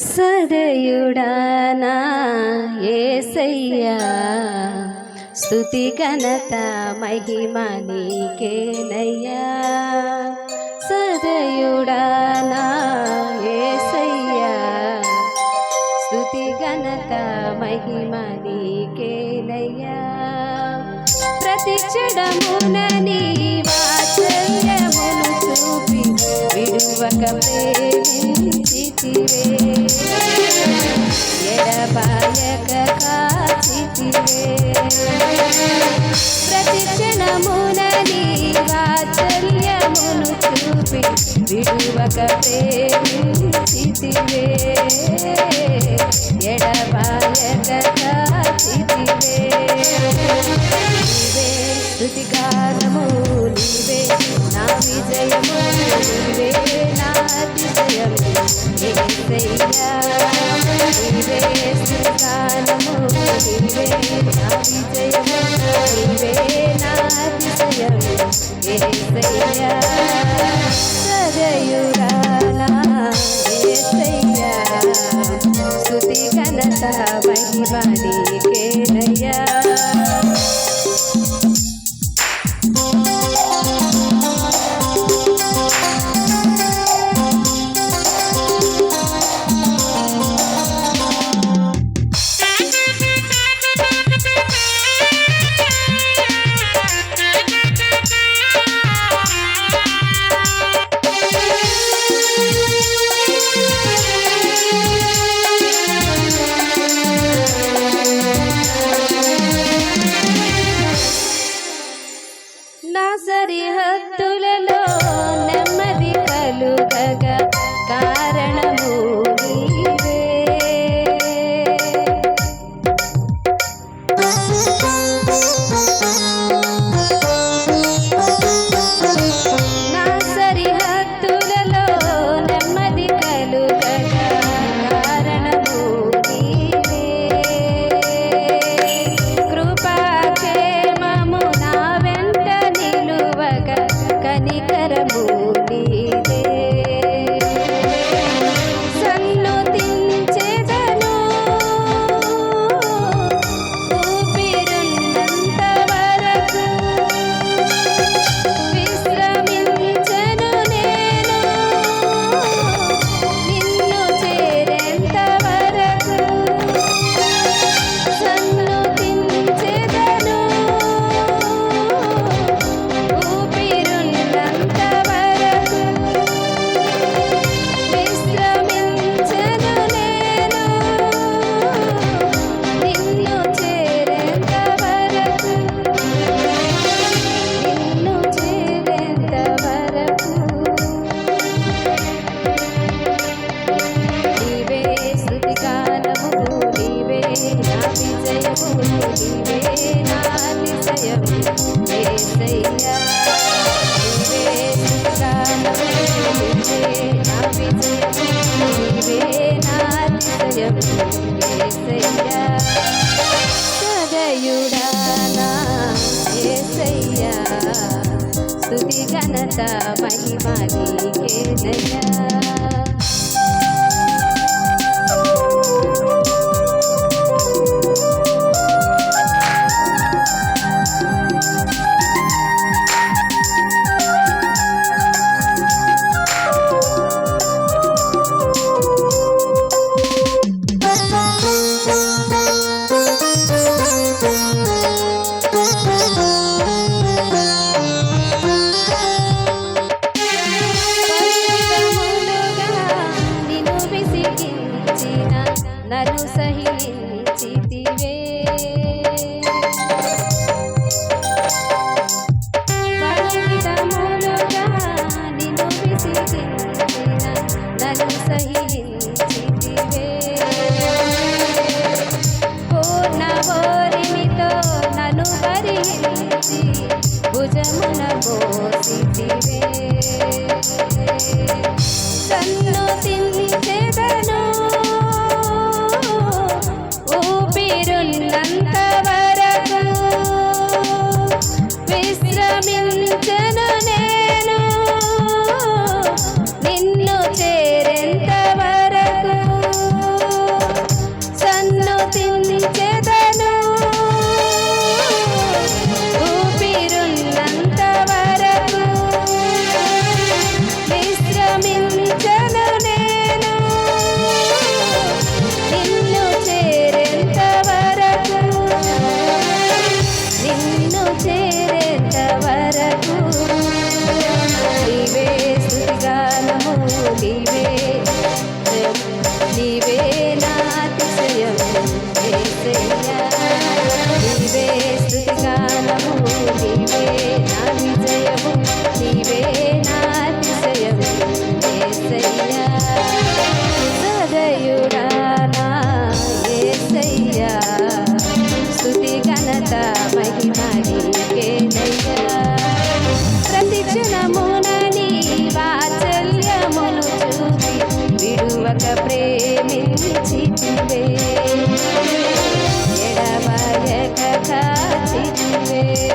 సదయుడానా ఏసయ్యా. స్తుతి ఘనత మహిమ నీకేనయ్యా. సదయుడానా ఏసయ్యా. స్తుతి ఘనత మహిమ నీకేనయ్యా. ప్రతి క్షణమున నీ వాత్సల్యమును చూపి విడువక ప్రేమించితివే. విడువక ప్రేమించితివే ఎడబాయక కాచితివే నీవే స్థుతిగానము నీవే నా విజయము నీవే నా అతిశయము. ఏసయ్యా నీవే స్థుతిగానము నీవే నా విజయము. నీకేనయ్యా ಮಾಡಿ స్తుతి ఘనత మహిమ నీకేనయ్యా Oh, see, see, see. విడువక ప్రేమించితివే. ఎడబాయక కాచితివే.